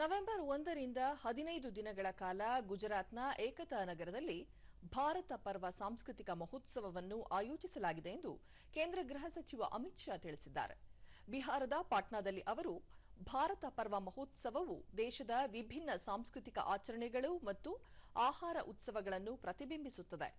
November ಒಂದರಿಂದ ಹದಿನೈದು ದಿನಗಳ ಕಾಲ ಗುಜರಾತ್ನ ಏಕತಾ ನಗರದಲ್ಲಿ ಭಾರತ ಪರ್ವ ಸಾಂಸ್ಕೃತಿಕ ಮಹೋತ್ಸವವನ್ನು ಆಯೋಜಿಸಲಾಗಿದೆ ಎಂದು ಕೇಂದ್ರ ಗೃಹ ಸಚಿವ ಅಮಿತ್ ಶಾ ತಿಳಿಸಿದ್ದಾರೆ. ಬಿಹಾರದ ಪಾಟ್ನಾದಲ್ಲಿ ಅವರು ಭಾರತ ಪರ್ವ ಮಹೋತ್ಸವವು ದೇಶದ ವಿಭಿನ್ನ ಸಾಂಸ್ಕೃತಿಕ ಆಚರಣೆಗಳು ಮತ್ತು ಆಹಾರ ಉತ್ಸವಗಳನ್ನು ಪ್ರತಿಬಿಂಬಿಸುತ್ತದೆ.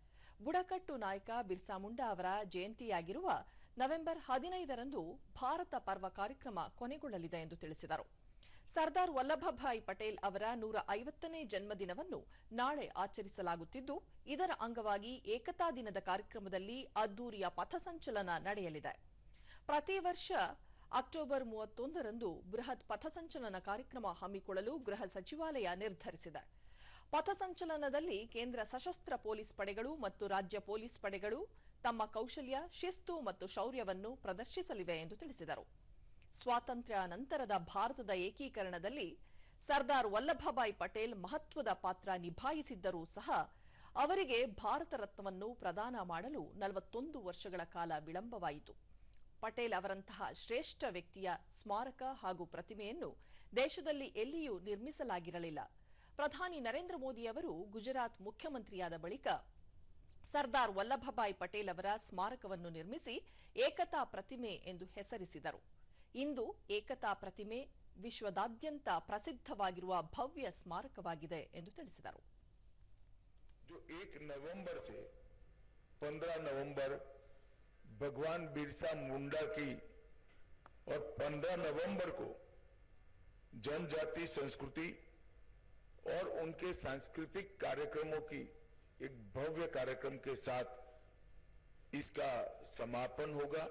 ಬುಡಕಟ್ಟು ನಾಯಕ ಬಿರ್ಸಾ ಮುಂಡಾ ಅವರ ಜಯಂತಿಯಾಗಿರುವ ನವೆಂಬರ್ ಹದಿನೈದರಂದು ಭಾರತ ಪರ್ವ ಕಾರ್ಯಕ್ರಮ ಕೊನೆಗೊಳ್ಳಲಿದೆ ಎಂದು ತಿಳಿಸಿದರು. ಸರ್ದಾರ್ ವಲ್ಲಭಭಾಯಿ ಪಟೇಲ್ ಅವರ ನೂರ ಐವತ್ತನೇ ಜನ್ಮದಿನವನ್ನು ನಾಳೆ ಆಚರಿಸಲಾಗುತ್ತಿದ್ದು, ಇದರ ಅಂಗವಾಗಿ ಏಕತಾ ದಿನದ ಕಾರ್ಯಕ್ರಮದಲ್ಲಿ ಅದ್ದೂರಿಯ ಪಥಸಂಚಲನ ನಡೆಯಲಿದೆ. ಪ್ರತಿ ವರ್ಷ ಅಕ್ಟೋಬರ್ ಮೂವತ್ತೊಂದರಂದು ಬೃಹತ್ ಪಥಸಂಚಲನ ಕಾರ್ಯಕ್ರಮ ಹಮ್ಮಿಕೊಳ್ಳಲು ಗೃಹ ಸಚಿವಾಲಯ ನಿರ್ಧರಿಸಿದೆ. ಪಥಸಂಚಲನದಲ್ಲಿ ಕೇಂದ್ರ ಸಶಸ್ತ್ರ ಪೊಲೀಸ್ ಪಡೆಗಳು ಮತ್ತು ರಾಜ್ಯ ಪೊಲೀಸ್ ಪಡೆಗಳು ತಮ್ಮ ಕೌಶಲ್ಯ, ಶಿಸ್ತು ಮತ್ತು ಶೌರ್ಯವನ್ನು ಪ್ರದರ್ಶಿಸಲಿವೆ ಎಂದು ತಿಳಿಸಿದರು. ಸ್ವಾತಂತ್ರ್ಯ ನಂತರದ ಭಾರತದ ಏಕೀಕರಣದಲ್ಲಿ ಸರ್ದಾರ್ ವಲ್ಲಭಭಾಯಿ ಪಟೇಲ್ ಮಹತ್ವದ ಪಾತ್ರ ನಿಭಾಯಿಸಿದ್ದರೂ ಸಹ ಅವರಿಗೆ ಭಾರತ ರತ್ನವನ್ನು ಪ್ರದಾನ ಮಾಡಲು ನಲವತ್ತೊಂದು ವರ್ಷಗಳ ಕಾಲ ವಿಳಂಬವಾಯಿತು. ಪಟೇಲ್ ಅವರಂತಹ ಶ್ರೇಷ್ಠ ವ್ಯಕ್ತಿಯ ಸ್ಮಾರಕ ಹಾಗೂ ಪ್ರತಿಮೆಯನ್ನು ದೇಶದಲ್ಲಿ ಎಲ್ಲಿಯೂ ನಿರ್ಮಿಸಲಾಗಿರಲಿಲ್ಲ. ಪ್ರಧಾನಿ ನರೇಂದ್ರ ಮೋದಿ ಅವರು ಗುಜರಾತ್ ಮುಖ್ಯಮಂತ್ರಿಯಾದ ಬಳಿಕ ಸರ್ದಾರ್ ವಲ್ಲಭಭಾಯಿ ಪಟೇಲ್ ಅವರ ಸ್ಮಾರಕವನ್ನು ನಿರ್ಮಿಸಿ ಏಕತಾ ಪ್ರತಿಮೆ ಎಂದು ಹೆಸರಿಸಿದರು. ಇಂದು ಏಕತಾ ಪ್ರತಿಮೆ ವಿಶ್ವದಾದ್ಯಂತ ಪ್ರಸಿದ್ಧವಾಗಿರುವ ಭವ್ಯ ಸ್ಮಾರಕವಾಗಿದೆ ಎಂದು ತಿಳಿಸಿದರು जो एक नवंबर से 15 नवंबर भगवान बिरसा मुंडा की और 15 नवंबर को जनजाति संस्कृति और उनके सांस्कृतिक कार्यक्रमों की एक भव्य कार्यक्रम के साथ इसका समापन होगा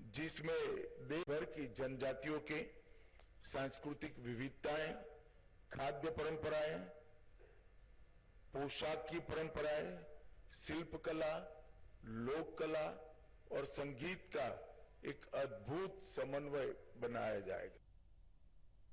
जिसमें देश भर की जनजातियों के सांस्कृतिक विविधताएँ, खाद्य परंपराएँ, पोशाक की परंपराएँ शिल्प कला लोक कला और संगीत का एक अद्भुत समन्वय बनाया जाएगा।